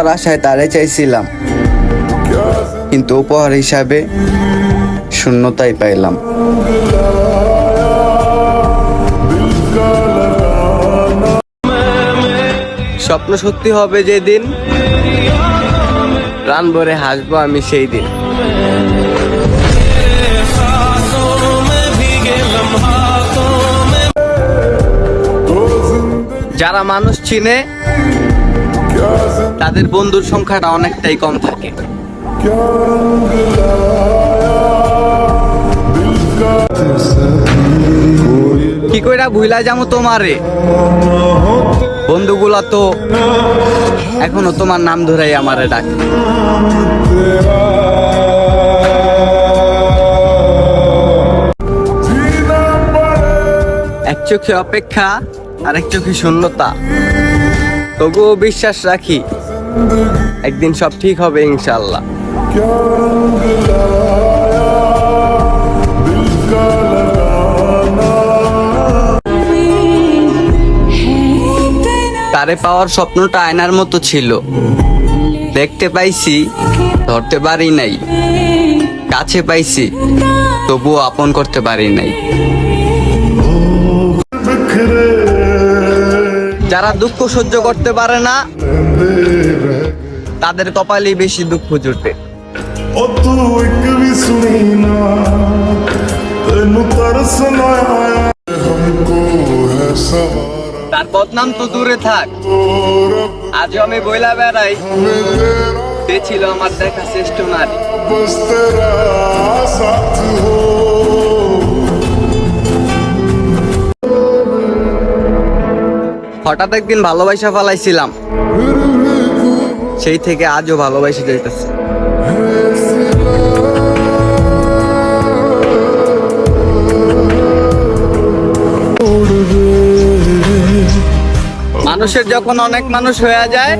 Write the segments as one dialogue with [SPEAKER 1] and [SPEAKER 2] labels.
[SPEAKER 1] পূর্ণতার আশায় তারে চাইছিলাম। কিন্তু উপহার হিসাবে শূন্যতাই পাইলাম। স্বপ্ন সত্যি হবে যেদিন, প্রাণ ভরে হাসবো আমি সেই দিন। যারা মানুষ চিনে তাদের বন্ধুর সংখ্যাটা অনেকটাই কম থাকে। কি কইরা ভুলা যাব তোমারে? বন্ধুগুলা তো এখনও তোমার নাম ধরেই আমারে ডাকে। এক চোখে অপেক্ষা আর এক চোখে শূন্যতা। তবুও বিশ্বাস রাখি, একদিন সব ঠিক হবে ইনশাল্লাহ তারে পাওয়ার স্বপ্নটা আয়নার মতো ছিল। দেখতে পাইছি, ধরতে পারি নাই। কাছে পাইছি, তবুও আপন করতে পারি নাই। যারা দুঃখ সহ্য করতে পারে না তাদের কপালে বেশি দুঃখ জুটে তার বদনাম তো দূরে থাক। আজ আমি বইলা বেড়াই ছিল আমার দেখা শ্রেষ্ঠ নারী। হঠাৎ একদিন ভালোবাসা ফেলাইছিলাম। সেই থেকে আজও ভালোবাসা যাইতেছে। মানুষের যখন অনেক মানুষ হয়ে যায়,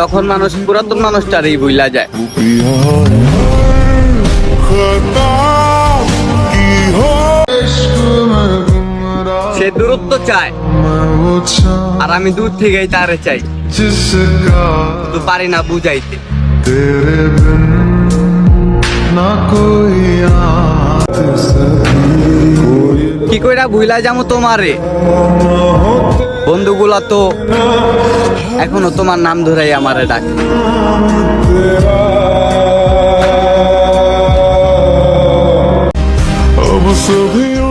[SPEAKER 1] তখন মানুষ পুরাতন মানুষটারই বুইলা যায়।
[SPEAKER 2] চাই
[SPEAKER 1] আর আমি দূর থেকেই তারে চাই। তো পারি না বুঝাইতে। কি কইরা ভুইলা যাব তোমারে? বন্ধুগুলা তো এখনও তোমার নাম ধরেই আমারে ডাকে।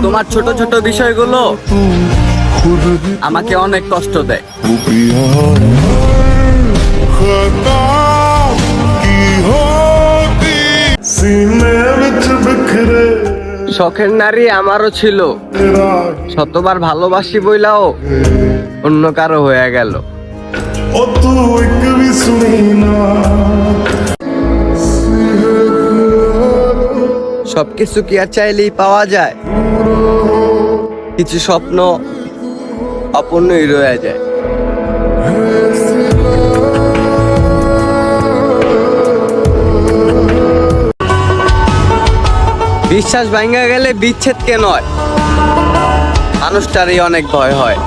[SPEAKER 1] তোমার ছোট ছোট বিষয়গুলো আমাকে অনেক কষ্ট দেয়। শখের নারী আমারও ছিল। শতবার ভালোবাসি বইলাও, অন্য কারও হয়ে গেল। সবকিছু কি আর চাইলেই পাওয়া যায়? কিছু স্বপ্ন অপূর্ণই রয়ে যায়। বিশ্বাস ভাঙ্গা গেলে বিচ্ছেদকে নয়? মানুষটারই অনেক ভয় হয়।